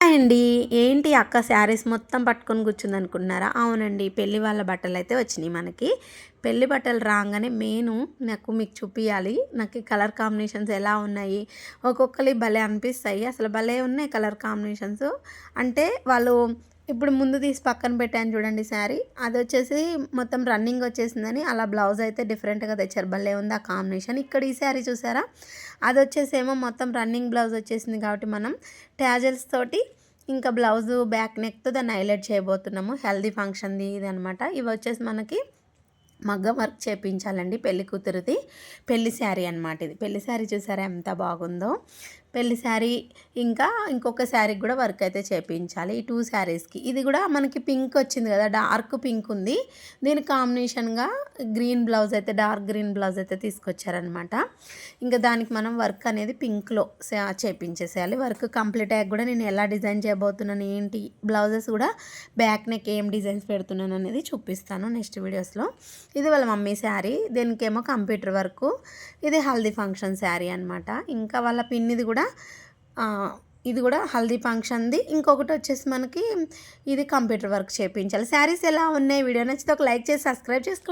అండి ఏంటి అక్క శారీస్ మొత్తం పట్టుకొని కూర్చుంది అనుకున్నారా అవునండి పెళ్ళి వాళ్ళ బట్టలు అయితే వచ్చినాయి మనకి. పెళ్ళి బట్టలు రాగానే మెయిన్ నాకు మీకు చూపించాలి నాకు ఈ కలర్ కాంబినేషన్స్ ఎలా ఉన్నాయి? ఒక్కొక్కరి భలే అనిపిస్తాయి. అసలు భలే ఉన్నాయి కలర్ కాంబినేషన్స్. అంటే వాళ్ళు ఇప్పుడు ముందు తీసి పక్కన పెట్టాను చూడండి శారీ. అది వచ్చేసి మొత్తం రన్నింగ్ వచ్చేసిందని అలా బ్లౌజ్ అయితే డిఫరెంట్గా తెచ్చారు. భలే ఉంది ఆ కాంబినేషన్. ఇక్కడ ఈ శారీ చూసారా? అది వచ్చేసి ఏమో మొత్తం రన్నింగ్ బ్లౌజ్ వచ్చేసింది కాబట్టి మనం ట్యాజల్స్ తోటి ఇంకా బ్లౌజు బ్యాక్ నెక్తో దాన్ని హైలైట్ చేయబోతున్నాము. హెల్దీ ఫంక్షన్ది ఇది అనమాట ఇవి వచ్చేసి మనకి మగ్గం వర్క్ చేపించాలండి పెళ్ళి కూతురుది పెళ్ళి శారీ అనమాట ఇది. పెళ్ళి శారీ చూసారా ఎంత బాగుందో? పెళ్ళి శారీ ఇంకా ఇంకొక శారీకి కూడా వర్క్ అయితే చేపించాలి. ఈ టూ శారీస్కి ఇది కూడా మనకి పింక్ వచ్చింది కదా డార్క్ పింక్ ఉంది. దీని కాంబినేషన్గా గ్రీన్ బ్లౌజ్ అయితే డార్క్ గ్రీన్ బ్లౌజ్ అయితే తీసుకొచ్చారనమాట ఇంకా దానికి మనం వర్క్ అనేది పింక్లో చేపించేసేయాలి. వర్క్ కంప్లీట్ అయ్యాక కూడా నేను ఎలా డిజైన్ చేయబోతున్నాను ఏంటి బ్లౌజెస్ కూడా బ్యాక్ నెక్ ఏం డిజైన్స్ పెడుతున్నాను అనేది చూపిస్తాను నెక్స్ట్ వీడియోస్లో ఇది వాళ్ళ మమ్మీ శారీ. దీనికేమో కంప్యూటర్ వర్క్ ఇది హల్దీ ఫంక్షన్ శారీ అనమాట ఇంకా వాళ్ళ పిన్నిది కూడా ఇది కూడా హల్దీ ఫంక్షన్ది. ఇంకొకటి వచ్చేసి మనకి ఇది కంప్యూటర్ వర్క్ చేయించాలి శారీస్ ఎలా ఉన్నాయి? వీడియో నచ్చితే ఒక లైక్ చేసి సబ్స్క్రైబ్ చేసుకోండి.